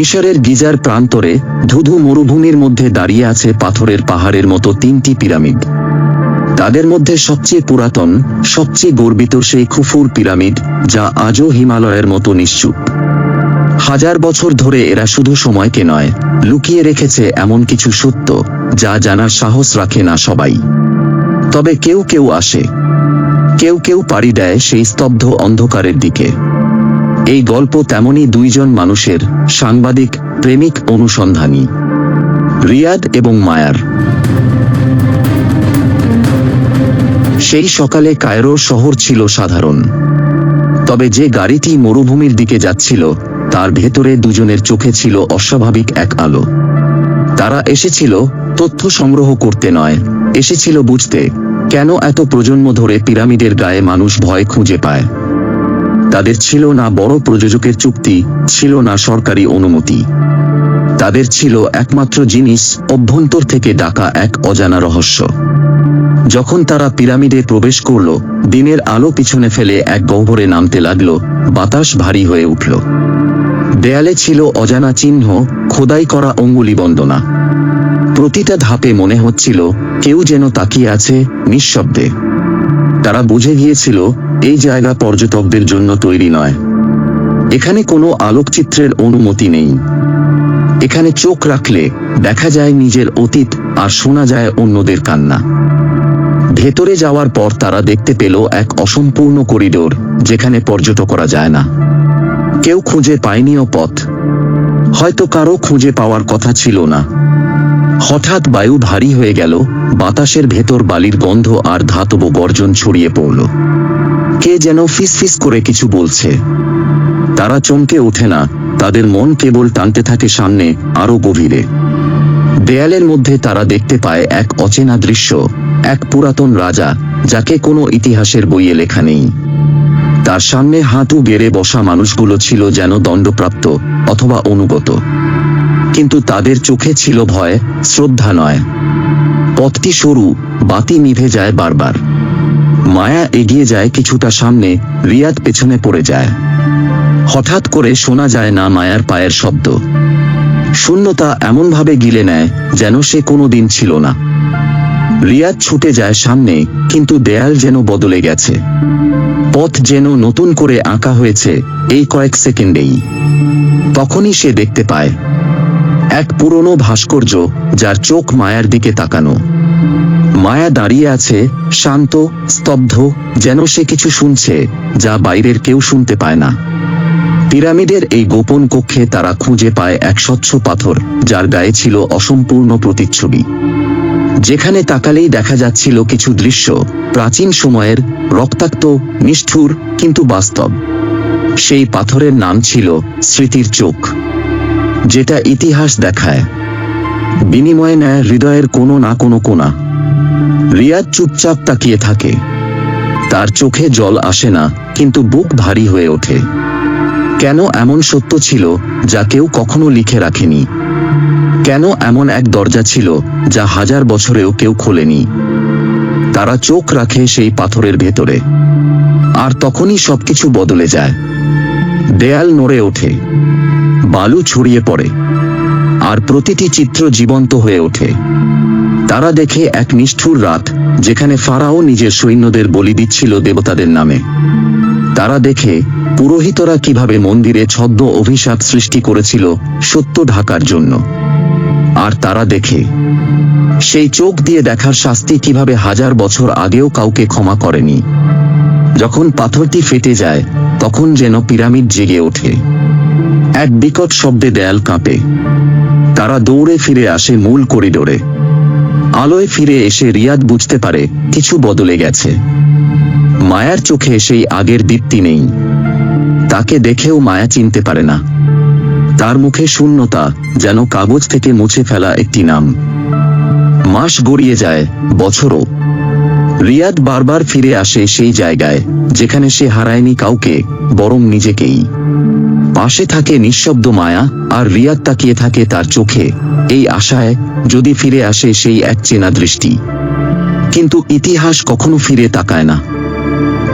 মিশরের গিজার প্রান্তরে ধুধু মরুভূমির মধ্যে দাঁড়িয়ে আছে পাথরের পাহাড়ের মতো তিনটি পিরামিড। তাদের মধ্যে সবচেয়ে পুরাতন, সবচেয়ে গর্বিত সেই খুফুর পিরামিড, যা আজও হিমালয়ের মতো নিশ্চুপ। হাজার বছর ধরে এরা শুধু সময়কে নয়, লুকিয়ে রেখেছে এমন কিছু সত্য, যা জানার সাহস রাখে না সবাই। তবে কেউ কেউ আসে। কেউ কেউ পাড়ি দেয় সেই স্তব্ধ অন্ধকারের দিকে। এই গল্প তেমনই দুইজন মানুষের সাংবাদিক, প্রেমিক অনুসন্ধানী, রিয়াদ এবং মায়ার। সেই সকালে কায়রো শহর ছিল সাধারণ। তবে যে গাড়িটি মরুভূমির দিকে যাচ্ছিল, তার ভেতরে দুজনের চোখে ছিল অস্বাভাবিক এক আলো। তারা এসেছিল, তথ্য সংগ্রহ করতে নয়, এসেছিল বুঝতে, কেন এত প্রজন্ম ধরে পিরামিডের গায়ে মানুষ ভয় খুঁজে পায়। তাদের ছিল না বড় প্রযোজকের চুক্তি, ছিল না সরকারি অনুমতি। তাদের ছিল একমাত্র জিনিস, অভ্যন্তর থেকে ডাকা এক অজানা রহস্য। যখন তারা পিরামিডে প্রবেশ করল, দিনের আলো পিছনে ফেলে এক গহ্বরে নামতে লাগল, বাতাস ভারী হয়ে উঠল। দেয়ালে ছিল অজানা চিহ্ন, খোদাই করা অঙ্গুলি বন্দনা। প্রতিটা ধাপে মনে হচ্ছিল, কেউ যেন তাকিয়ে আছে নিঃশব্দে। তারা বুঝে গিয়েছিল, এই জায়গা পর্যটকদের জন্য তৈরি নয়। এখানে কোনো আলোকচিত্রের অনুমতি নেই। এখানে চোখ রাখলে দেখা যায় নিজের অতীত আর শোনা যায় অন্যদের কান্না। ভেতরে যাওয়ার পর তারা দেখতে পেল এক অসম্পূর্ণ করিডোর, যেখানে পর্যটক করা যায় না। কেউ খুঁজে পায়নিও পথ। হয়তো কারও খুঁজে পাওয়ার কথা ছিল না। হঠাৎ বায়ু ভারী হয়ে গেল, বাতাসের ভেতর বালির গন্ধ আর ধাতব গর্জন ছড়িয়ে পড়ল। কে যেন ফিসফিস করে কিছু বলছে। তারা চমকে ওঠে না, তাদের মন কেবল টানতে থাকে সামনে, আরও গভীরে। দেয়ালের মধ্যে তারা দেখতে পায় এক অচেনা দৃশ্য, এক পুরাতন রাজা, যাকে কোনো ইতিহাসের বইয়ে লেখা নেই। তার সামনে হাঁটু গেড়ে বসা মানুষগুলো ছিল যেন দণ্ডপ্রাপ্ত অথবা অনুগত। কিন্তু তাদের চোখে ছিল ভয়, শ্রদ্ধা নয়। পথটি সরু, বাতি নিভে যায় বারবার। মায়া এগিয়ে যায় কিছুটা সামনে, রিয়াদ পেছনে পড়ে যায়। হঠাৎ করে শোনা যায় না মায়ার পায়ের শব্দ। শূন্যতা এমনভাবে গিলে নেয় যেন সে কোনো দিন ছিল না। রিয়াদ ছুটে যায় সামনে, কিন্তু দেয়াল যেন বদলে গেছে। পথ যেন নতুন করে আঁকা হয়েছে এই কয়েক সেকেন্ডেই। তখনই সে দেখতে পায়, এক পুরনো ভাস্কর্য যার চোখ মায়ার দিকে তাকানো। মায়া দাঁড়িয়ে আছে, শান্ত, স্তব্ধ, যেন সে কিছু শুনছে যা বাইরের কেউ শুনতে পায় না। পিরামিডের এই গোপন কক্ষে তারা খুঁজে পায় এক স্বচ্ছ পাথর, যার গায়ে ছিল অসম্পূর্ণ প্রতিচ্ছবি। যেখানে তাকালেই দেখা যাচ্ছিল কিছু দৃশ্য, প্রাচীন সময়ের, রক্তাক্ত, নিষ্ঠুর, কিন্তু বাস্তব। সেই পাথরের নাম ছিল স্মৃতির চোখ, যেটা ইতিহাস দেখায়। বিনিময়ে নেয় হৃদয়ের কোনো না কোনো কোনা রিয়াদ চুপচাপ তাকিয়ে থাকে। তার চোখে জল আসে না, কিন্তু বুক ভারী হয়ে ওঠে। কেন এমন সত্য ছিল, যা কেউ কখনো লিখে রাখেনি? কেন এমন এক দরজা ছিল যা হাজার বছরেও কেউ খোলেনি? তারা চোখ রাখে সেই পাথরের ভেতরে। আর তখনই সবকিছু বদলে যায়। দেয়াল নড়ে ওঠে। বালু ছড়িয়ে পড়ে। আর প্রতিটি চিত্র জীবন্ত হয়ে ওঠে। তারা দেখে এক নিষ্ঠুর রাত, যেখানে ফারাও নিজের সৈন্যদের বলি দিচ্ছিল দেবতাদের নামে। তারা দেখে পুরোহিতরা কীভাবে মন্দিরে ছদ্ম অভিশাপ সৃষ্টি করেছিল সত্য ঢাকার জন্য। আর তারা দেখে, সেই চোখ দিয়ে দেখার শাস্তি কীভাবে হাজার বছর আগেও কাউকে ক্ষমা করেনি। যখন পাথরটি ফেটে যায়, তখন যেন পিরামিড জেগে ওঠে। এক বিকট শব্দে দেয়াল কাঁপে। তারা দৌড়ে ফিরে আসে মূল করিডোরে। আলোয় ফিরে এসে রিয়াদ বুঝতে পারে কিছু বদলে গেছে। মায়ার চোখে সেই আগের দীপ্তি নেই। তাকে দেখেও মায়া চিনতে পারে না। তার মুখে শূন্যতা যেন কাগজ থেকে মুছে ফেলা একটি নাম। মাস গড়িয়ে যায়, বছরও। রিয়াদ বারবার ফিরে আসে সেই জায়গায়, যেখানে সে হারায়নি কাউকে, বরং নিজেকেই। পাশে থাকে নিঃশব্দ মায়া, আর রিয়াদ তাকিয়ে থাকে তার চোখে, এই আশায় যদি ফিরে আসে সেই এক চেনা দৃষ্টি। কিন্তু ইতিহাস কখনো ফিরে তাকায় না।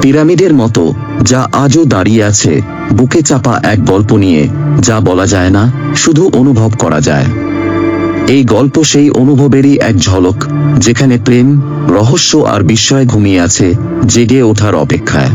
পিরামিডের মতো, যা আজও দাঁড়িয়ে আছে, বুকে চাপা এক গল্প নিয়ে, যা বলা যায় না, শুধু অনুভব করা যায়। এই গল্প সেই অনুভবেরই এক ঝলক, যেখানে প্রেম, রহস্য আর বিস্ময় ঘুমিয়ে আছে, জেগে ওঠার অপেক্ষায়।